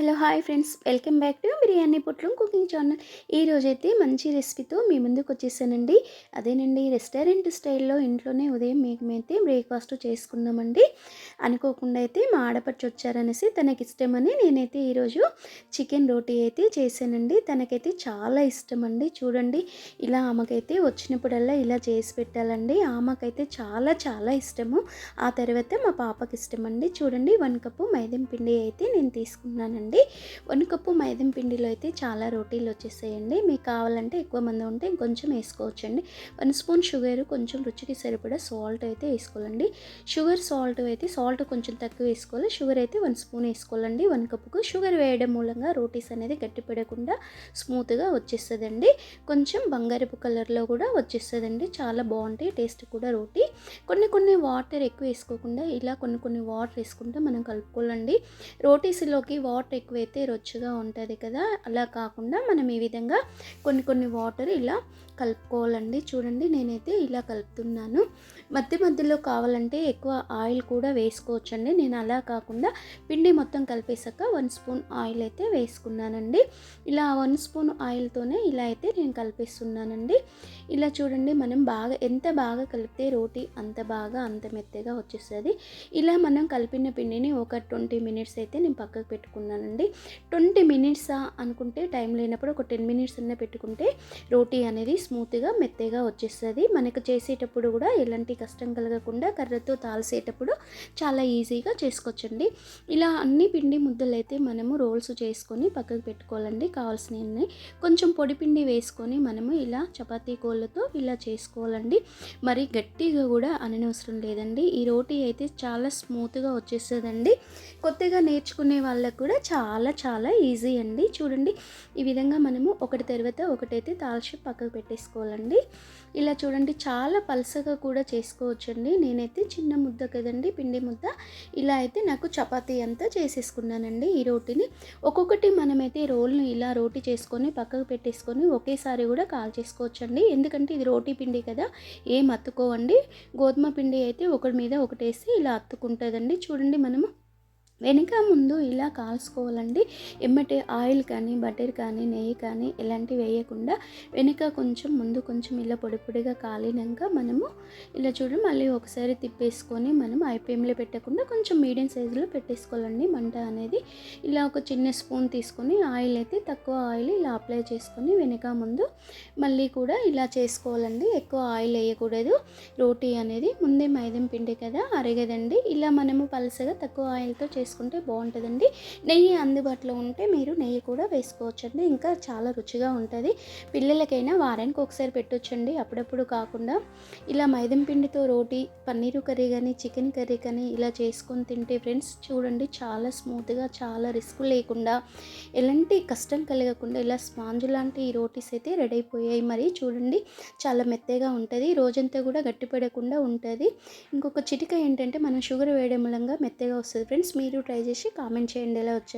Hello hi friends. Welcome back to Biryani Putlam cooking channel. ఈరోజైతే మంచి రెసిపీతో మీ ముందుకు వచ్చేసానండి. అదేనండి రెస్టారెంట్ స్టైల్లో ఇంట్లోనే ఉదయం మీకు అయితే బ్రేక్ఫాస్ట్ చేసుకున్నామండి. అనుకోకుండా అయితే మా ఆడపడిచి వచ్చారనేసి తనకి ఇష్టమని నేనైతే ఈరోజు చికెన్ రోటీ అయితే చేశానండి. తనకైతే చాలా ఇష్టం అండి చూడండి ఇలా ఆమెకైతే వచ్చినప్పుడల్లా ఇలా చేసి పెట్టాలండి. ఆమెకైతే చాలా చాలా ఇష్టము. ఆ తర్వాత మా పాపకి ఇష్టం అండి చూడండి వన్ కప్పు మైదం పిండి అయితే నేను తీసుకున్నానండి. అండి వన్ కప్పు మైదం పిండిలో అయితే చాలా రోటీలు వచ్చేసేయండి మీకు కావాలంటే ఎక్కువ మంది ఉంటే ఇంకొంచెం వేసుకోవచ్చండి. వన్ స్పూన్ షుగర్ కొంచెం రుచికి సరిపడా సాల్ట్ అయితే వేసుకోవాలండి. షుగర్ సాల్ట్ అయితే సాల్ట్ కొంచెం తక్కువ వేసుకోవాలి. షుగర్ అయితే వన్ స్పూన్ వేసుకోవాలండి. వన్ కప్పుకు షుగర్ వేయడం మూలంగా రోటీస్ అనేది గట్టిపడకుండా స్మూత్గా వచ్చేస్తుందండి. కొంచెం బంగారపు కలర్లో కూడా వచ్చేస్తుందండి. చాలా బాగుంటాయి. టేస్ట్ కూడా రోటీ. కొన్ని కొన్ని వాటర్ ఎక్కువ వేసుకోకుండా ఇలా కొన్ని కొన్ని వాటర్ వేసుకుంటే మనం కలుపుకోవాలండి. రోటీస్లోకి వాటర్ వాటర్ ఎక్కువైతే రొచ్చుగా ఉంటుంది కదా. అలా కాకుండా మనం ఈ విధంగా కొన్ని కొన్ని వాటర్ ఇలా కలుపుకోవాలండి. చూడండి నేనైతే ఇలా కలుపుతున్నాను. మధ్య మధ్యలో కావాలంటే ఎక్కువ ఆయిల్ కూడా వేసుకోవచ్చండి. నేను అలా కాకుండా పిండి మొత్తం కలిపేసాక వన్ స్పూన్ ఆయిల్ అయితే వేసుకున్నానండి. ఇలా వన్ స్పూన్ ఆయిల్తోనే ఇలా అయితే నేను కలిపేస్తున్నానండి. ఇలా చూడండి మనం బాగా ఎంత బాగా కలిపితే రోటీ అంత బాగా అంత మెత్తగా వచ్చేస్తుంది. ఇలా మనం కలిపిన పిండిని ఒక ట్వంటీ మినిట్స్ అయితే నేను పక్కకు పెట్టుకున్నాను. పెట్టుకున్నానండి ట్వంటీ మినిట్సా అనుకుంటే టైం లేనప్పుడు ఒక టెన్ మినిట్స్ అన్న పెట్టుకుంటే రోటీ అనేది స్మూత్గా మెత్తగా వచ్చేస్తుంది. మనకు చేసేటప్పుడు కూడా ఎలాంటి కష్టం కలగకుండా కర్రతో తాల్సేటప్పుడు చాలా ఈజీగా చేసుకోవచ్చండి. ఇలా అన్ని పిండి ముద్దలు అయితే మనము రోల్స్ చేసుకొని పక్కకు పెట్టుకోవాలండి. కావాల్సినవి కొంచెం పొడి పిండి వేసుకొని మనము ఇలా చపాతీ కోళ్ళతో ఇలా చేసుకోవాలండి. మరి గట్టిగా కూడా అనవసరం లేదండి. ఈ రోటీ అయితే చాలా స్మూత్గా వచ్చేస్తుందండి. కొత్తగా నేర్చుకునే వాళ్ళకు కూడా చాలా చాలా ఈజీ అండి. చూడండి ఈ విధంగా మనము ఒకటి తర్వాత ఒకటైతే తాల్చి పక్కకు పెట్టేసుకోవాలండి. ఇలా చూడండి చాలా పలసగా కూడా చేసుకోవచ్చండి. నేనైతే చిన్న ముద్ద కదండి పిండి ముద్ద. ఇలా అయితే నాకు చపాతీ అంతా చేసేసుకున్నానండి ఈ రోటీని. ఒక్కొక్కటి మనమైతే రోల్ని ఇలా రోటీ చేసుకొని పక్కకు పెట్టేసుకొని ఒకేసారి కూడా కాల్ చేసుకోవచ్చండి. ఎందుకంటే ఇది రోటీ పిండి కదా ఏం అత్తుకోవండి. గోధుమ పిండి అయితే ఒకటి మీద ఒకటేసి ఇలా అత్తుకుంటుందండి. చూడండి మనము వెనుక ముందు ఇలా కాల్చుకోవాలండి. ఎమ్మటే ఆయిల్ కానీ బటర్ కానీ నెయ్యి కానీ ఇలాంటివి వేయకుండా వెనుక కొంచెం ముందు కొంచెం ఇలా పొడి పొడిగా కాలినాక మనము ఇలా చూడండి మళ్ళీ ఒకసారి తిప్పేసుకొని మనం ఐపీఎంలో పెట్టకుండా కొంచెం మీడియం సైజులో పెట్టేసుకోవాలండి. మంట అనేది ఇలా ఒక చిన్న స్పూన్ తీసుకొని ఆయిల్ అయితే తక్కువ ఆయిల్ ఇలా అప్లై చేసుకొని వెనుక ముందు మళ్ళీ కూడా ఇలా చేసుకోవాలండి. ఎక్కువ ఆయిల్ వేయకూడదు. రోటీ అనేది ముందే మైదం పిండి కదా అరగదండి. ఇలా మనము పలసగా తక్కువ ఆయిల్తో చేసుకోవాలి వేసుకుంటే బాగుంటుందండి. నెయ్యి అందుబాటులో ఉంటే మీరు నెయ్యి కూడా వేసుకోవచ్చండి. ఇంకా చాలా రుచిగా ఉంటుంది. పిల్లలకైనా వారానికి ఒకసారి పెట్టొచ్చండి. అప్పుడప్పుడు కాకుండా ఇలా మైదం పిండితో రోటీ పన్నీరు కర్రీ కానీ చికెన్ కర్రీ కానీ ఇలా చేసుకొని తింటే ఫ్రెండ్స్ చూడండి చాలా స్మూత్గా చాలా రిస్క్ లేకుండా ఎలాంటి కష్టం కలగకుండా ఇలా స్పాంజ్ లాంటి ఈ రోటీస్ అయితే రెడీ అయిపోయాయి. మరి చూడండి చాలా మెత్తగా ఉంటుంది. రోజంతా కూడా గట్టిపడకుండా ఉంటుంది. ఇంకొక చిటిక ఏంటంటే మనం షుగర్ వేయడం మూలంగా మెత్తగా వస్తుంది. ఫ్రెండ్స్ మీరు ట్రై చేసి కామెంట్ చేయండి ఎలా వచ్చాయి.